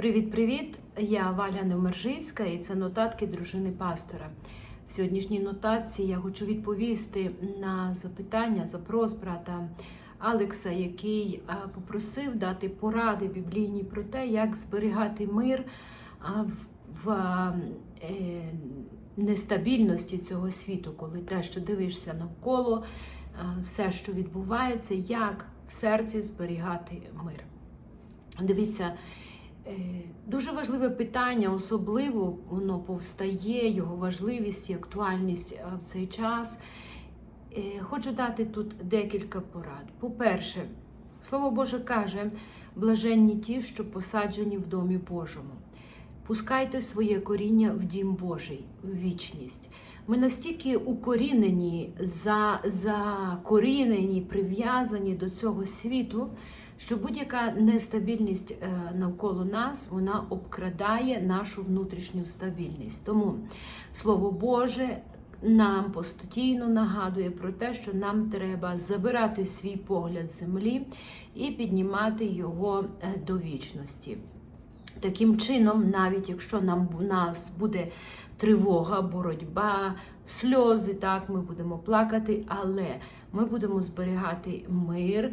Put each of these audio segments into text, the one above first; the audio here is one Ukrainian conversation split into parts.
Привіт-привіт! Я Валя Невмержицька і це нотатки дружини пастора. В сьогоднішній нотації я хочу відповісти на запитання, запрос брата Алекса, який попросив дати поради біблійні про те, як зберігати мир в, е, нестабільності цього світу, коли те, що дивишся навколо, все, що відбувається, як в серці зберігати мир. Дивіться, е, дуже важливе питання, особливо воно повстає, його важливість і актуальність е, в цей час. Е, Хочу дати тут декілька порад. По-перше, Слово Боже каже: блаженні ті, що посаджені в домі Божому. Пускайте своє коріння в дім Божий, в вічність. Ми настільки укорінені, за, закорінені, прив'язані до цього світу, що будь-яка нестабільність е, навколо нас вона обкрадає нашу внутрішню стабільність. Тому Слово Боже нам постійно нагадує про те, що нам треба забирати свій погляд землі і піднімати його е, до вічності. Таким чином, навіть якщо нам у нас буде тривога, боротьба, сльози, так ми будемо плакати, але ми будемо зберігати мир.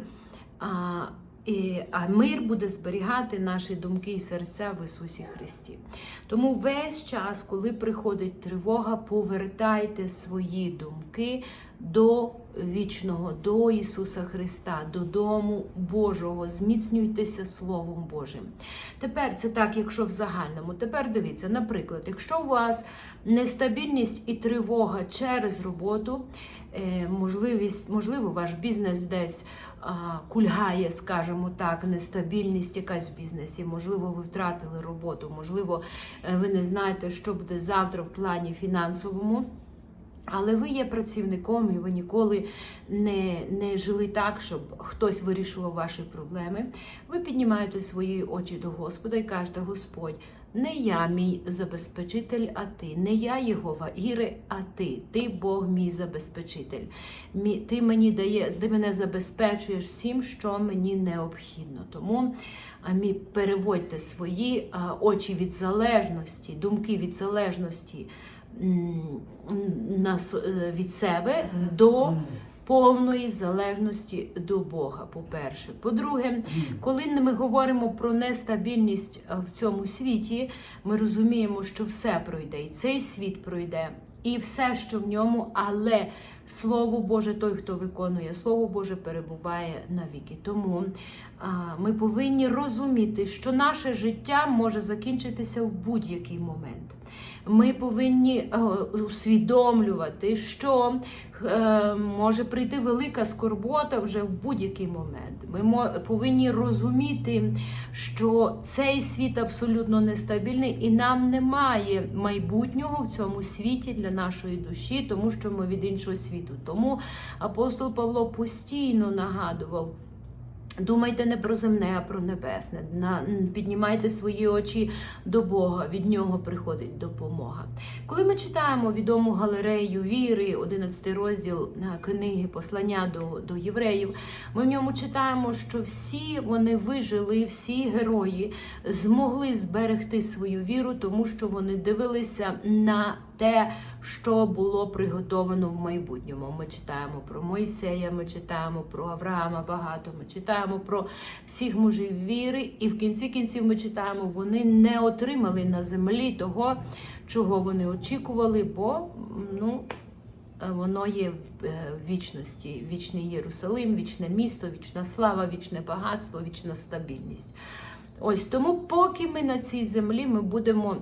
А, мир буде зберігати наші думки і серця в Ісусі Христі. Тому весь час, коли приходить тривога, повертайте свої думки до вічного, до Ісуса Христа, до дому Божого. Зміцнюйтеся Словом Божим. Тепер це так, якщо в загальному. Тепер дивіться, наприклад, якщо у вас нестабільність і тривога через роботу, е, можливість, можливо, ваш бізнес десь кульгає, скажімо так, нестабільність якась в бізнесі, можливо, ви втратили роботу, можливо, е, ви не знаєте, що буде завтра в плані фінансовому. Але ви є працівником і ви ніколи не, не жили так, щоб хтось вирішував ваші проблеми. Ви піднімаєте свої очі до Господа і кажете: Господь, не я мій забезпечитель, а ти, не я Єгова Іри, а ти. Ти Бог мій забезпечитель. Ти мені дає, ти мене забезпечуєш всім, що мені необхідно. Тому а, мі, переводьте свої очі від залежності, думки від залежності е, від себе до повної залежності до Бога. По-перше, по-друге, коли ми говоримо про нестабільність е, в цьому світі, ми розуміємо, що все пройде, і цей світ пройде, і все, що в ньому, але Слово Боже, той, хто виконує Слово Боже, перебуває навіки. Тому ми повинні розуміти, що наше життя може закінчитися в будь-який момент. Ми повинні е, усвідомлювати, що е, може прийти велика скорбота вже в будь-який момент. Ми повинні розуміти, що цей світ абсолютно нестабільний, і нам немає майбутнього в цьому світі для нашої душі, тому що ми від іншого світу. Тому апостол Павло постійно нагадував. Думайте не про земне, а про небесне. Піднімайте свої очі до Бога, від нього приходить допомога. Коли ми читаємо відому галерею віри, 11 розділ книги Послання до, до євреїв, ми в ньому читаємо, що всі вони вижили, всі герої змогли зберегти свою віру, тому що вони дивилися на те, що було приготовано в майбутньому. Ми читаємо про Мойсея, ми читаємо про Авраама багато, ми читаємо про всіх мужів віри, і в кінці кінців ми читаємо, вони не отримали на землі того, чого вони очікували, бо ну. е, Воно є е, в вічності, вічний Єрусалим, вічне місто, вічна слава, вічне багатство, вічна стабільність. Ось тому, поки ми на цій землі, ми будемо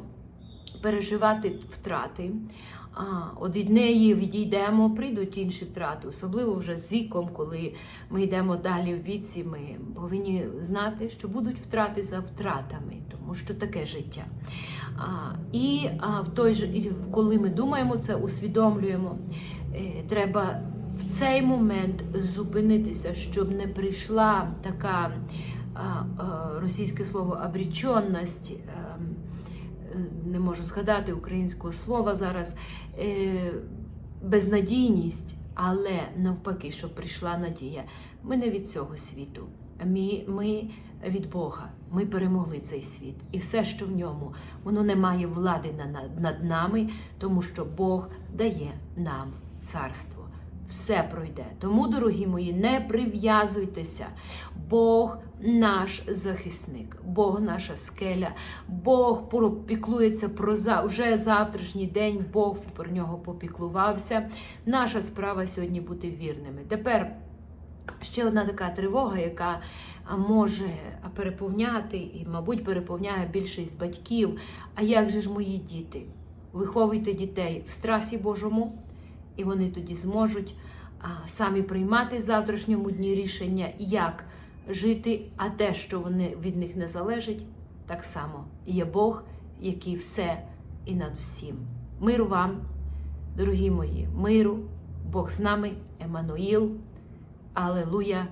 переживати втрати. Від неї відійдемо, прийдуть інші втрати, особливо вже з віком, коли ми йдемо далі в віці, ми повинні знати, що будуть втрати за втратами, тому що таке життя. І в той же, коли ми думаємо це, усвідомлюємо, е, треба в цей момент зупинитися, щоб не прийшла така російське слово обріченність. Не можу згадати українського слова зараз, е, безнадійність, але навпаки, щоб прийшла надія. Ми не від цього світу. Ми, ми від Бога. Ми перемогли цей світ. І все, що в ньому, воно не має влади над нами, тому що Бог дає нам царство. Все пройде. Тому, дорогі мої, не прив'язуйтеся. Бог наш захисник, Бог наша скеля, Бог піклується про за вже завтрашній день. Бог про нього попіклувався. Наша справа сьогодні бути вірними. Тепер ще одна така тривога, яка може переповняти і, мабуть, переповняє більшість батьків. А як же ж мої діти? Виховуйте дітей в страсі Божому, і вони тоді зможуть самі приймати в завтрашньому дні рішення, як жити, а те, що вони від них не залежить, так само є Бог, який все і над всім. Миру вам, дорогі мої, миру, Бог з нами, Еммануїл. Алелуя.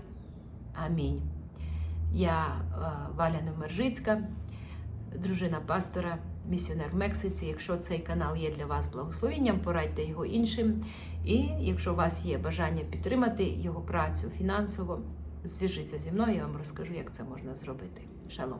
Амінь. Я е, Валя Немержицька, дружина пастора, місіонер в Мексиці. Якщо цей канал є для вас благословенням, порадьте його іншим. І якщо у вас є бажання підтримати його працю фінансово, зв'яжіться зі мною, я вам розкажу, як це можна зробити. Шалом!